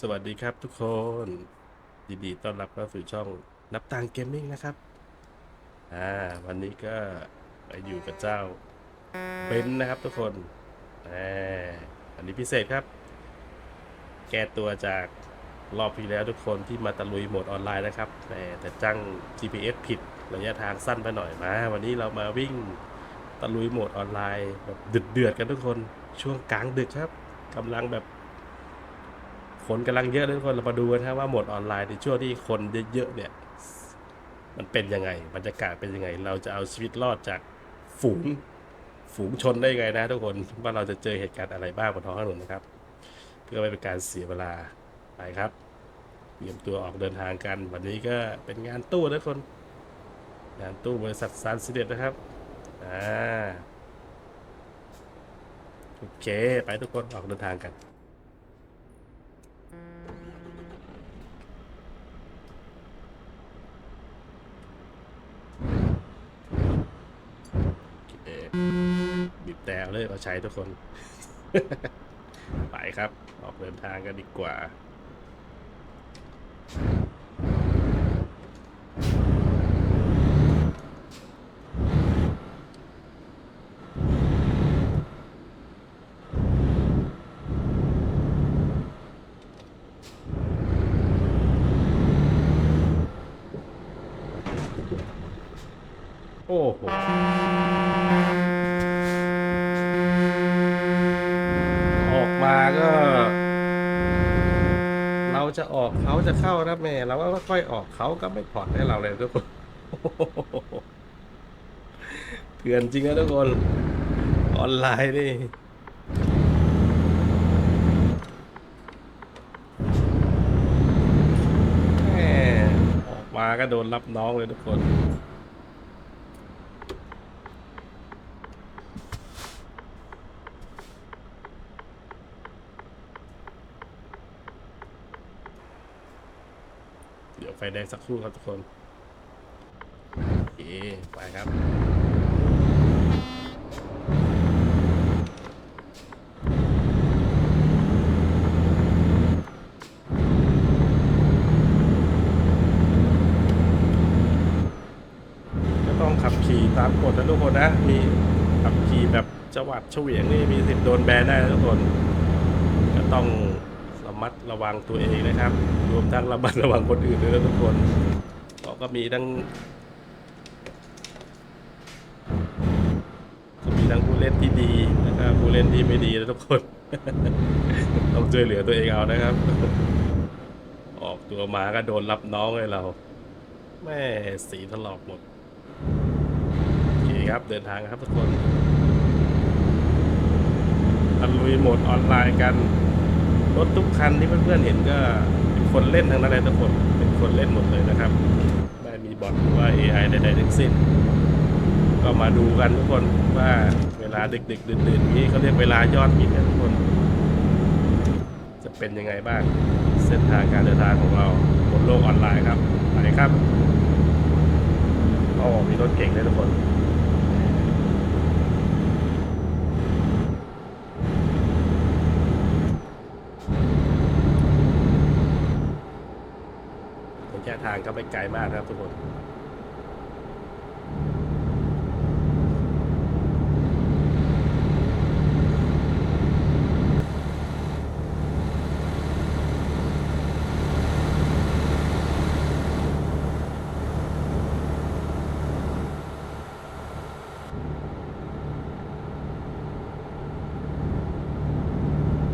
สวัสดีครับทุกคนยินดีต้อนรับเข้าสู่ช่องนับตังเกมมิ่งนะครับ อ่า วันนี้ก็ไปอยู่กับเจ้าเบนซ์นะครับทุกคนอ่าอันนี้พิเศษครับ แก้ตัวจากรอบที่แล้วทุกคนที่มาตะลุยโหมดออนไลน์นะครับ แต่แต่จัง GPS ผิดระยะทางสั้นไปหน่อยมา วันนี้เรามาวิ่งตะลุยโหมดออนไลน์แบบเดือดๆกันทุกคนช่วงกลางดึกครับกำลังแบบ คนกำลังเยอะเลยทุกคนเรามาดูกันครับว่าหมดออนไลน์ในช่วงที่คนเยอะๆเนี่ย มันเป็นยังไงบรรยากาศเป็นยังไง เราจะเอาชีวิตรอดจากฝูงฝูงชนได้ยังไงนะทุกคนว่าเราจะเจอเหตุการณ์อะไรบ้างบนท้องถนนนะครับ เพื่อไม่เป็นการเสียเวลาไปครับเตรียมตัวออกเดินทางกัน วันนี้ก็เป็นงานตู้นะทุกคน งานตู้บริษัทซานซิเดตนะครับอ่าโอเค ไปทุกคนออกเดินทางกัน เอ่อบีบแต่ เลยเราใช้ทุกคน ไปครับ ออกเดินทางกันดีกว่า จะออกเขาจะเข้านะแม่เราก็ค่อยออกเขาก็ไม่ผ่อนให้เราเลยทุกคนเถื่อนจริงนะทุกคน ออนไลน์นี่แม่ออกมาก็โดนรับน้องเลยทุกคน เดี๋ยวไฟ แดงสักครู่ครับทุกคนโอเคไปครับก็ต้องขับขี่ตามกฎนะทุกคนนะ มีขับขี่แบบจังหวัดเฉวียงนี่มีสิทธิ์โดนแบนได้นะทุกคน ก็ต้อง มัดระวังตัวเองนะครับ รวมทั้งระมัดระวังคนอื่นด้วยนะทุกคนเพราก็มีทั้งก็มีทั้งผู้เล่นที่ดีแล้วก็ผู้เล่นที่ไม่ดีนะทุกคน ต้องช่วยเหลือตัวเองเอานะครับ ออกตัวมาก็โดนรับน้องเลยเราแม่สีถลอกหมดโอเคครับเดินทางครับทุกคนตะลุยโหมดออนไลน์กัน รถทุกคันที่เพื่อนๆเห็นก็เป็นคนเล่นทั้งนั้นเลยทุกคนเป็นคนเล่นหมดเลยนะครับ ไม่มีบอทหรือว่า AI ใดๆทั้งสิ้นก็มาดูกันทุกคนว่าเวลาดึกๆดื่นๆนี้เขาเรียกเวลายอดฮิตนะทุกคน จะเป็นยังไงบ้างเส้นทางการเดินทางของเราบนโลกออนไลน์ครับไปครับโอ้มีรถเก่งเลยทุกคน ระยะทางก็ไม่ไกลมากนะครับทุกคน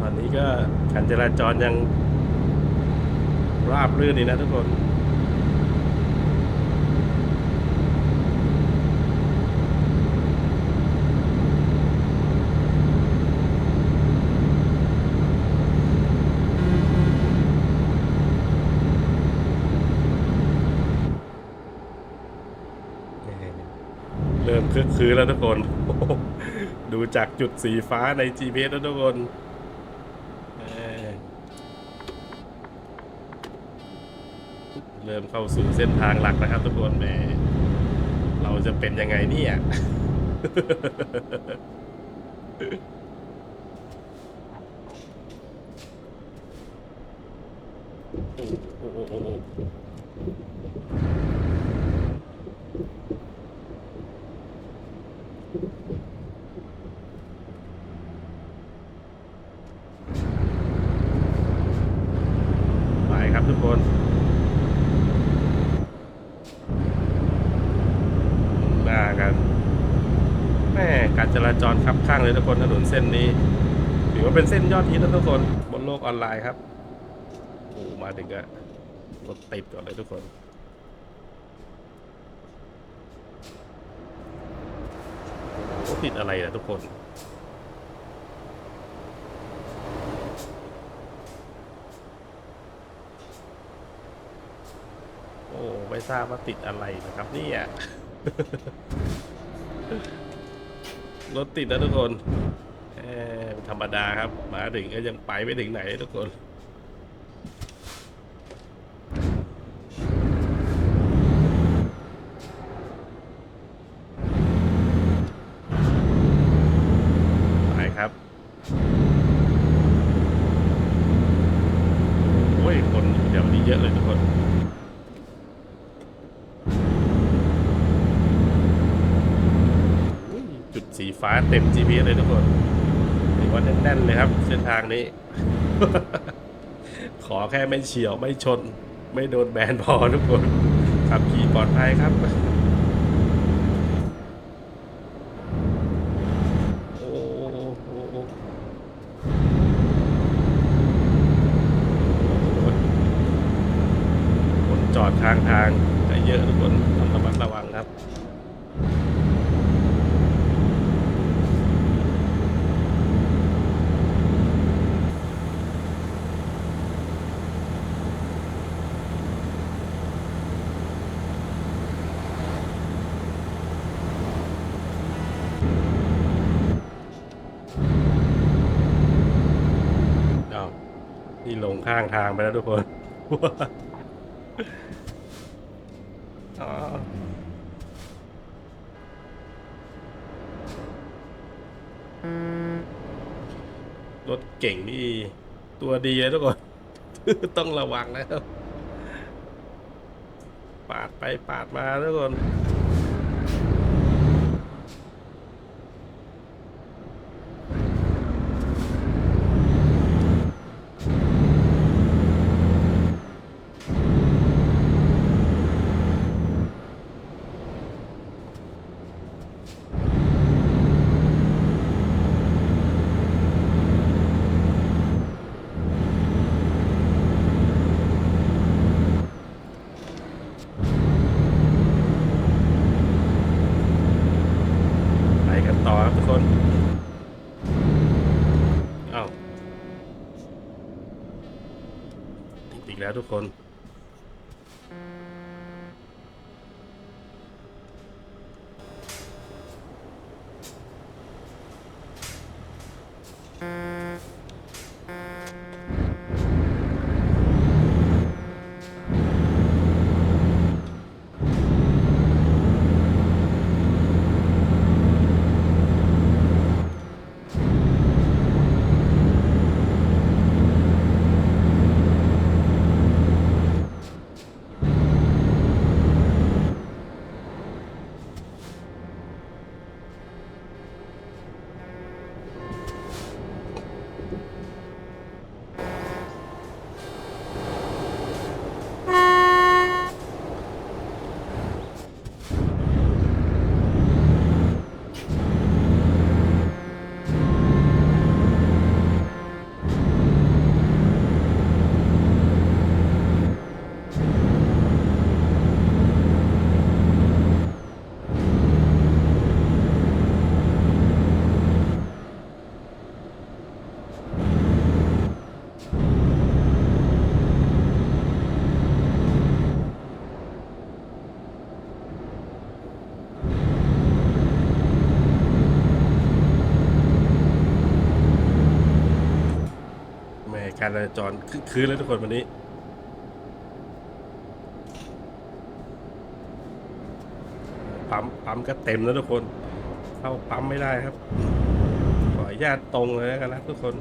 ตอนนี้ก็การจราจรยังราบรื่นดีนะทุกคน คึกคืนแล้วทุกคน ดูจากจุดสีฟ้าใน GPS แล้วทุกคนเอ่อเริ่มเข้าสู่เส้นทางหลักนะครับทุกคนแหมเราจะเป็นยังไงเนี่ยโอ้โอ้โอ้โอ้โอ้ไปครับทุกคน มากันแม่การจราจรคับข้างเลย ทุกคนถนนเส้นนี้ถือว่าเป็นเส้นยอดฮิตนะทุกคนบนโลกออนไลน์ครับโอ้มาถึงก็รถติดก่อนเลยทุกคนติดอะไรอะทุกคนโอ้ไม่ทราบว่าติดอะไรนะครับเนี่ย รถติดนะทุกคนธรรมดาครับ มาถึงก็ยังไปไม่ถึงไหนทุกคน ไปครับ โอ้ย คนเดี๋ยวนี้เยอะเลยทุกคน จุ ดเต็ม GPS เลยทุกคนถือว่าแน่นๆเลยครับ เส้นทางนี้ ขอแค่ไม่เฉียวไม่ชน ไม่โดนแบนพอทุกคนขับขี่ปลอดภัยครับโอ้โอ้โอ้โอ้คนจอดทางทางก็เยอะทุกคนต้องระมัดระวังครับ เอา นี่ลงข้างทางไปแล้วทุกคนอ๋อรถเก่งนี่ ตัวดีเลยทุกคน ต้องระวังนะครับ ปาดไปปาดมาทุกคน ไปกันต่อครับทุกคน เอ้าติดอีก แล้วทุกคนแม่ การจราจรคึกคืนเลยทุกคนวันนี้ ปั๊มปั๊มก็เต็มแล้วทุกคน เข้าปั๊มไม่ได้ครับ ขออนุญาตตรงเลยแล้วกันนะทุกคน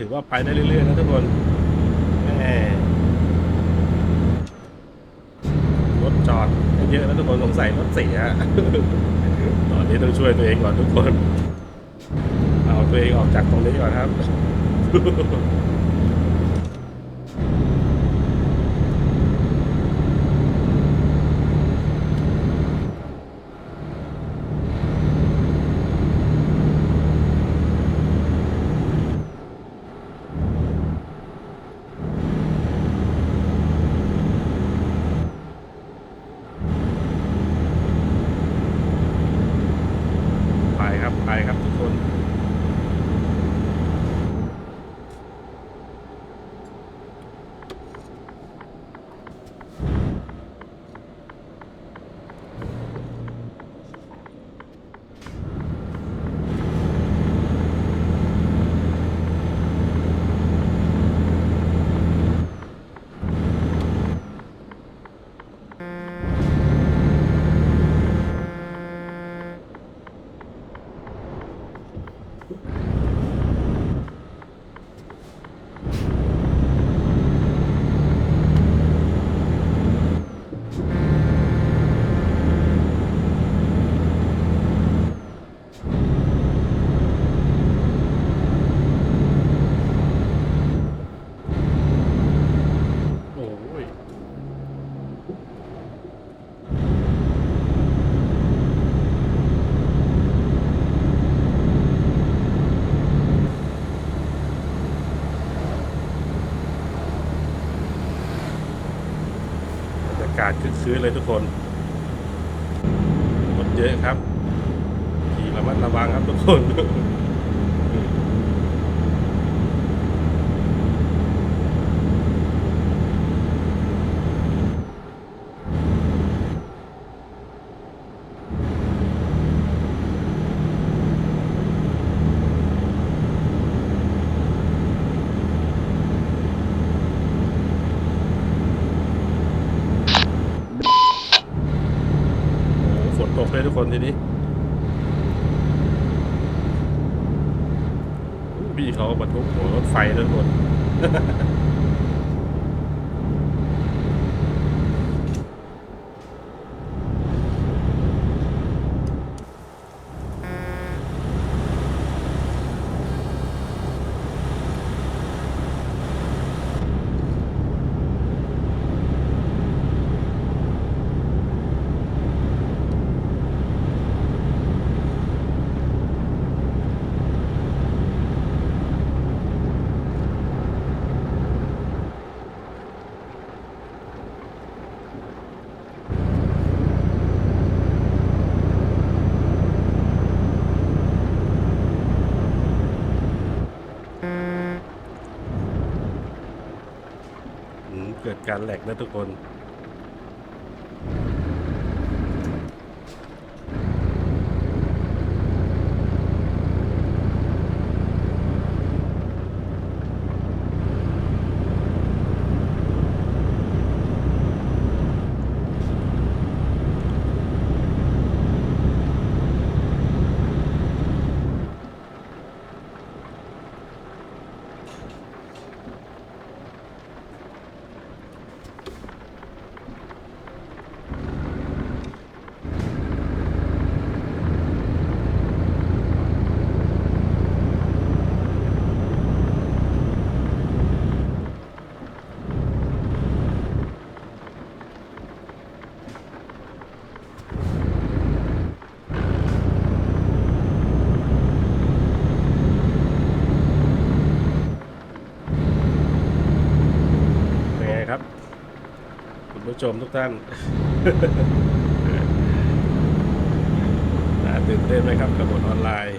ถือว่าไปได้เรื่อยๆนะทุกคนแม่รถจอดเยอะแล้วทุกคนสงสัยรถเสียตอนนี้ต้องช่วยตัวเองก่อนทุกคน เอาตัวเองออกจากตรงนี้ก่อนครับ ไปครับไปครับทุกคน โอ้ยบรรยากาศคึกคืนเลยทุกคนรถเยอะครับขี่ระมัดระวังครับทุกคน โอ้โหฝนตกเลยทุกคนทีนี้พี่เขาบรรทุกหัวรถไฟด้วยทุกคน อืมเการแหลกนะทุกคน ผู้ชมทุกท่าน ตื่นเต้นไหมครับกับบทออนไลน์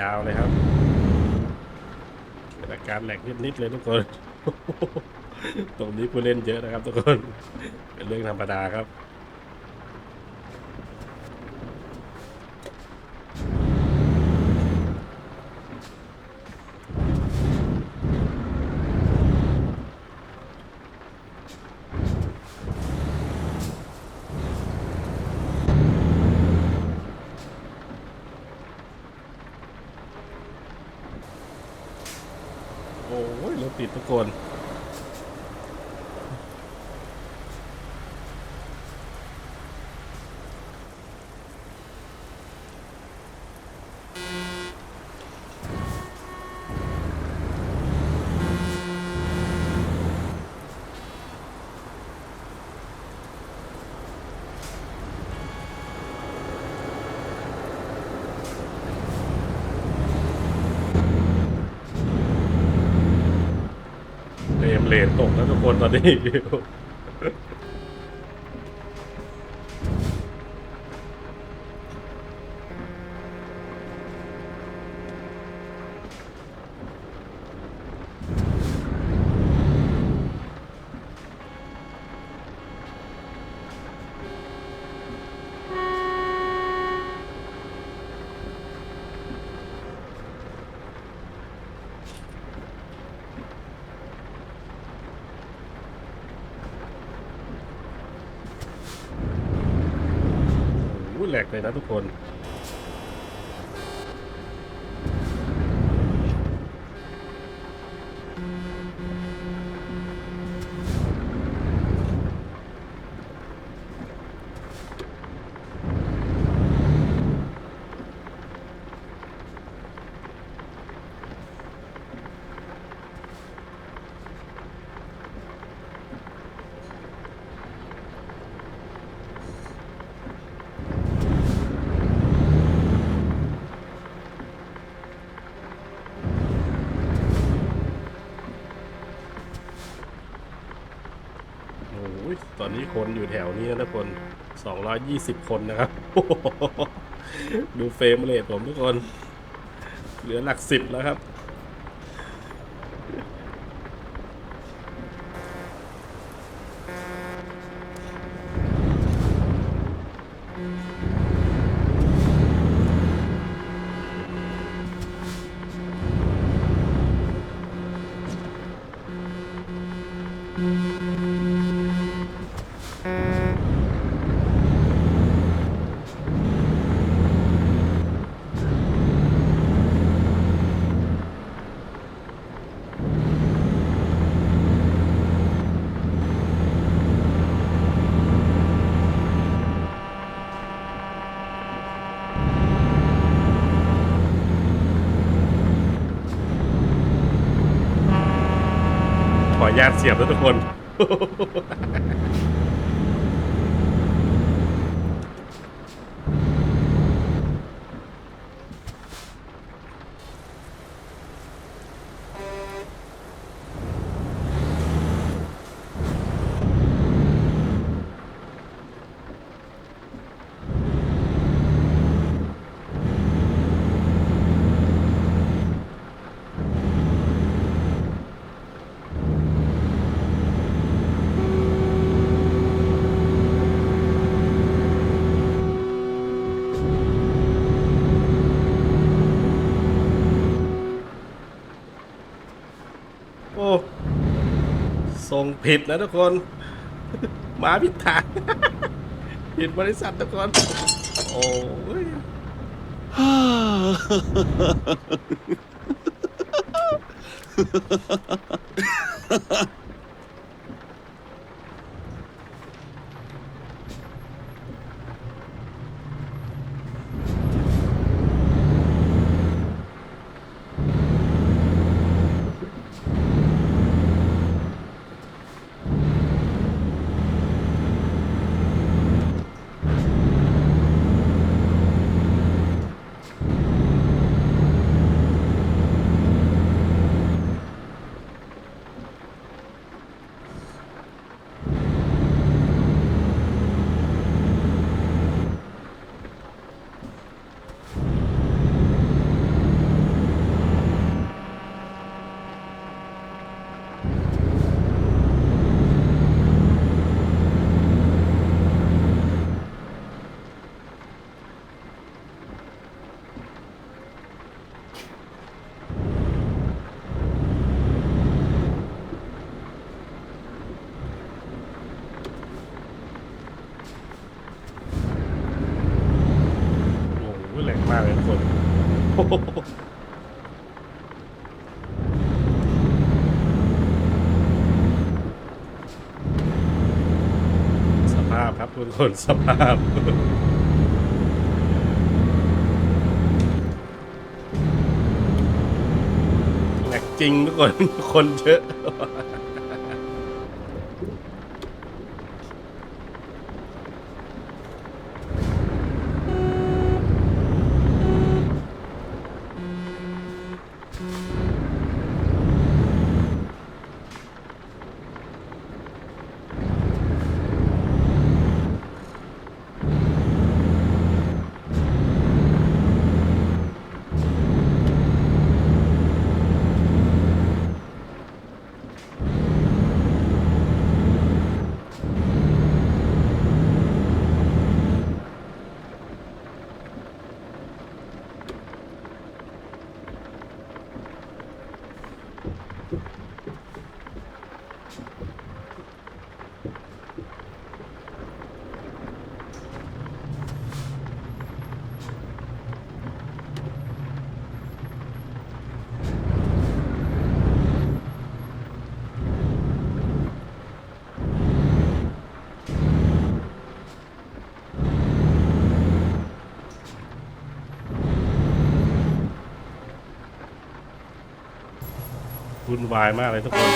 ยาวเลยครับอาการแหลกนิดๆเลยทุกคน ตรงนี้ผู้เล่นเยอะนะครับทุกคน เป็นเรื่องธรรมดาครับ โอ้ยรถติดทุกคน เรมเลน ตกแล้วทุก แหลกเลยนะทุกคน คนอยู่แถวนี้นะทุกคน 220 คนนะครับ ดูเฟรมเรทผมทุกคน เหลือหลักสิบแล้วครับ ขออนุญาตเสียบแล้วทุกคน โอ้ส่ งผิดนะทุกคนมาผิดทางผิดบริษัททุกคน โอ้ย มากเลยทุกคน สภาพครับ ทุกคนสภาพ แหลกจริงทุกคนคนเยอะ วุ่นวายมากเลยทุกคน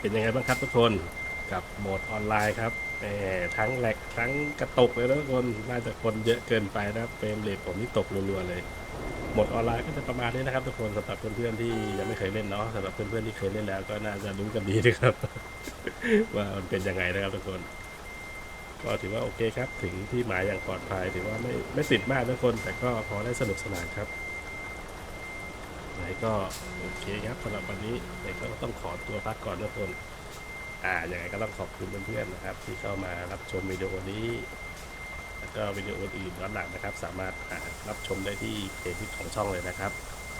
เป็นยังไงบ้างครับทุกคนกับโหมดออนไลน์ครับแหมทั้งแหลกทั้งกระตกเลยนะทุกคนน่าจะคนเยอะเกินไปนะครับเฟรมเรทผมนี่ตกรัวๆเลยโหมดออนไลน์ก็จะประมาณนี้นะครับทุกคนสำหรับเพื่อนๆที่ยังไม่เคยเล่นเนาะสำหรับเพื่อนๆที่เคยเล่นแล้ว ก็น่าจะรู้กันดีนะครับ ว่ามันเป็นยังไงนะครับทุกคนก็ถือว่าโอเคครับ ถึงที่หมายอย่างปลอดภัย ถือว่าไม่ไม่ติดมากทุกคน แต่ก็พอได้สนุกสนานครับ ก็โอเคครับสำหรับวันนี้เด็กก็ต้องขอตัวพักก่อนทุกคนอ่ายังไงก็ต้องขอบคุณเพื่อนๆนะครับ ที่เข้ามารับชมวิดีโอนี้ แล้วก็วิดีโออื่นย้อนหลังนะครับ สามารถรับชมได้ที่เพจที่ของช่องเลยนะครับ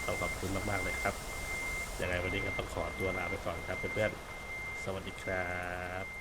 ต้องขอบคุณมากๆเลยครับอยังไงวันนี้ก็ต้องขอตัวลาไปก่อนครับเพื่อนๆสวัสดีครับ